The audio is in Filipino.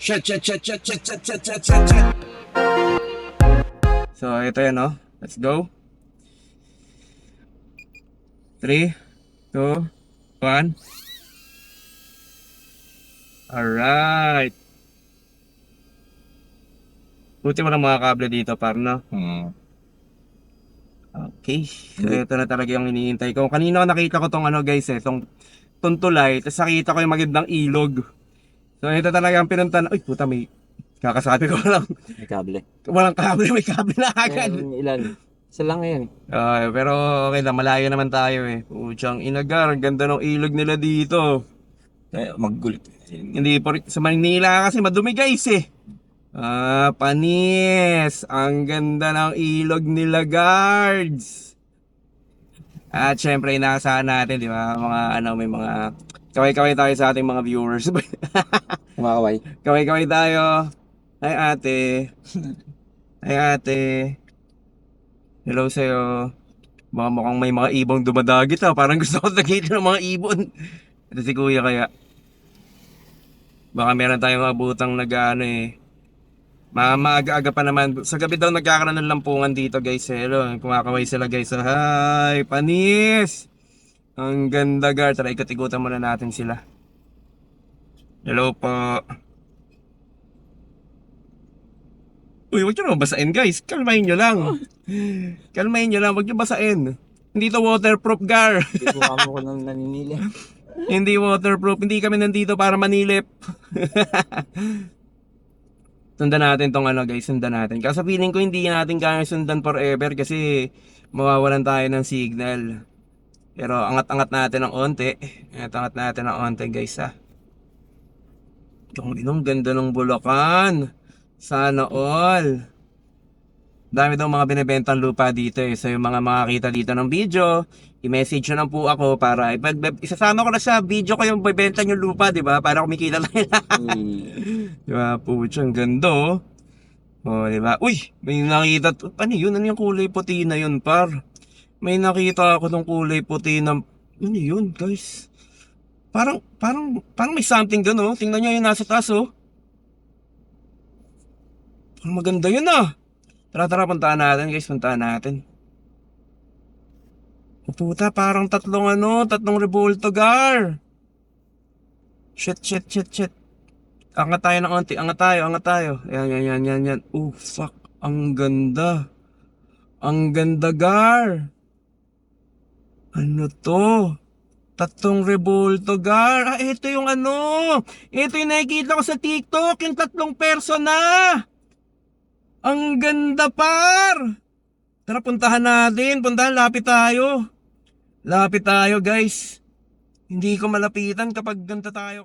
Shit, shit, shit, shit, shit, shit, shit, shit, shit, shit. So, ito yan, no? Let's go. 3, 2, 1. Alright. Buti mo ng mga kable dito, par, no? Hmm. Okay. So, ito na talaga yung iniintay ko. Kanina nakita ko tong ano guys eh, tong tuntulay. Tapos nakita ko yung magandang ilog. So, ito talaga ang pinuntan. Uy, puta may kakasabi ko lang. May kable. Walang kable, may kable na agad. Ayan, ilan? Isa lang yan. Ah, pero okay lang, malayo naman tayo eh. Puchang inagar, ganda ng ilog nila dito. Eh, maggulit. Hindi po sa Manila kasi madumi guys eh. Ah, panis. Ang ganda ng ilog nila guards. At syempre inaasahan natin, di ba? Mga ano, may mga kaway-kaway tayo sa ating mga viewers. Kumakaway. kaway-kaway tayo. Hi ate. Hi ate. Hello sa'yo. Baka mukhang may mga ibong dumadagit ha. Parang gusto ko nakita ng mga ibon. Ito si kuya kaya. Baka meron tayong abutang nag ano eh. Ma maaga-aga pa naman. Sa gabi daw nagkakaroon ng lampungan dito guys. Hello. Kumakaway sila guys. Hi! Panis! Ang ganda gar. Tara ikot-ikutan muna natin sila. Hello po. Uy, huwag nyo naman basain guys. Kalmahin nyo lang. Kalmahin nyo lang. Huwag nyo basain. Hindi to waterproof, Gar. Hindi ko kamo ko nang naninili. Hindi waterproof. Hindi kami nandito para manilip. sundan natin tong ano guys, sundan natin. Kasi feeling ko hindi natin kaya sundan forever kasi mawawalan tayo ng signal. Pero angat-angat natin ng onte. Angat-angat natin ng onte guys ha. Yung inong ganda ng Bulacan. Sana all. Dami daw mga binibentang lupa dito eh. So yung mga makakita dito ng video, i-message nyo lang po ako para ipag- isasama ko na sa video ko yung bibenta nyo lupa, di ba? Para kumikita tayo Hmm. Di ba? Pucha, ang ganda oh. Oh, di ba? Uy, may nakita. Ano yun? Ano yung kulay puti na yun, par? May nakita ako ng kulay puti na... Ano yun, guys? Parang, parang, parang may something doon, oh. Tingnan nyo yung nasa taas, oh. Parang maganda yun, ah. Tara, tara, puntaan natin, guys. Puntaan natin. Oh, puta, parang tatlong ano, tatlong revolto, gar. Shit, shit, shit, shit. Angat tayo ng onti, angat tayo, angat tayo. Yan, yan, yan, yan, yan. Oh, fuck. Ang ganda. Ang ganda, Gar. Ano to? Tatlong revolto, Gar. Ah, ito yung ano. Ito yung nakikita ko sa TikTok. Yung tatlong persona. Ang ganda, par. Tara, puntahan natin. Puntahan, lapit tayo. Lapit tayo, guys. Hindi ko malapitan kapag ganda tayo.